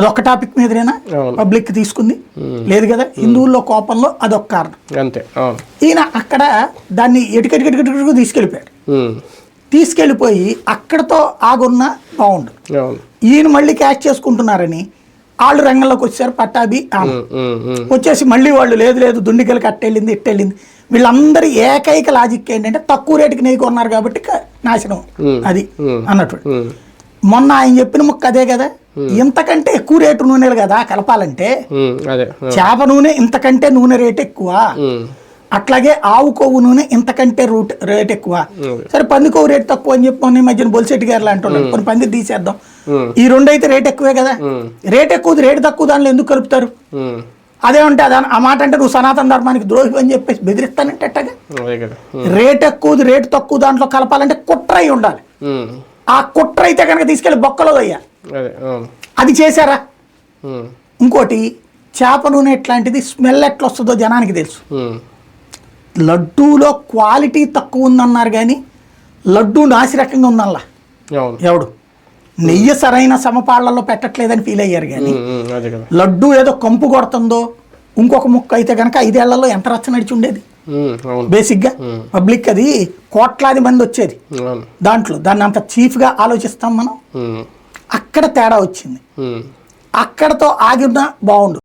అదొక్క topic మీదనేనా. Public తీసుకుంది. లేదు కదా? హిందువుల్లో కోపంలో అదొక కారణం. అంతే ఈయన అక్కడ దాన్ని ఎటుకెటుకెటుకెటుకు తీసుకెళ్ళిపోయాడు. ఉమ్, తీసుకెళ్ళిపోయి అక్కడతో ఆగున్న బాగుండు ఈయన మళ్ళీ క్యాచ్ చేసుకుంటున్నారని వాళ్ళు రంగంలోకి వచ్చారు పట్టాభి వచ్చేసి మళ్ళీ వాళ్ళు లేదు లేదు దుండికలకి అట్టెళ్ళింది ఇట్టెళ్ళింది. వీళ్ళందరి ఏకైక లాజిక్ ఏంటంటే తక్కువ రేటుకి నెయ్యి కొన్నారు కాబట్టి నాశనం. అది అన్నట్టు. మొన్న ఆయన చెప్పిన ముక్క అదే కదా. ఇంతకంటే ఎక్కువ రేటు నూనెలు కదా కలపాలంటే. చేప నూనె ఇంతకంటే నూనె రేట్ ఎక్కువ. అట్లాగే ఆవు కొవ్వు నూనె ఇంతకంటే రూట్ రేట్ ఎక్కువ. సరే పంది కొవ్వు రేట్ తక్కువ అని చెప్పి మొన్న ఈ మధ్యన బొలిశెట్టి గారు అంటున్నాడు కొన్ని పంది తీసేద్దాం. ఈ రెండు అయితే రేట్ ఎక్కువే కదా. రేట్ ఎక్కువ రేట్ తక్కువ దానిలో ఎందుకు కలుపుతారు? అదేమంటే అదే ఆ మాట అంటే నువ్వు సనాతన ధర్మానికి ద్రోహి అని చెప్పేసి బెదిరిస్తానంటే రేట్ ఎక్కువది రేట్ తక్కువ దాంట్లో కలపాలంటే కుట్ర అయి ఉండాలి. ఆ కుట్ర అయితే కనుక తీసుకెళ్ళి బొక్కలో వేయాలి అదే చేశారా? ఇంకోటి చేప నూనె ఎట్లాంటిది స్మెల్ ఎట్లా వస్తుందో జనానికి తెలుసు. లడ్డూలో క్వాలిటీ తక్కువ ఉందన్నారు కానీ లడ్డూ నాసిరకంగా ఉందల్లా. అవును. ఎవడు? నెయ్యి సరైన సమపాళ్ళలో పెట్టట్లేదని ఫీల్ అయ్యారు కానీ లడ్డు ఏదో కంపు కొడుతుందో ఇంకొక ముక్క అయితే కనుక ఐదేళ్ళలో ఎంత రచ్చ నడిచి ఉండేది? బేసిక్గా పబ్లిక్ అది కోట్లాది మంది వచ్చేది. దాంట్లో దాన్ని అంత చీఫ్గా ఆలోచిస్తాం మనం. అక్కడ తేడా వచ్చింది. అక్కడతో ఆగిన బాగుండు.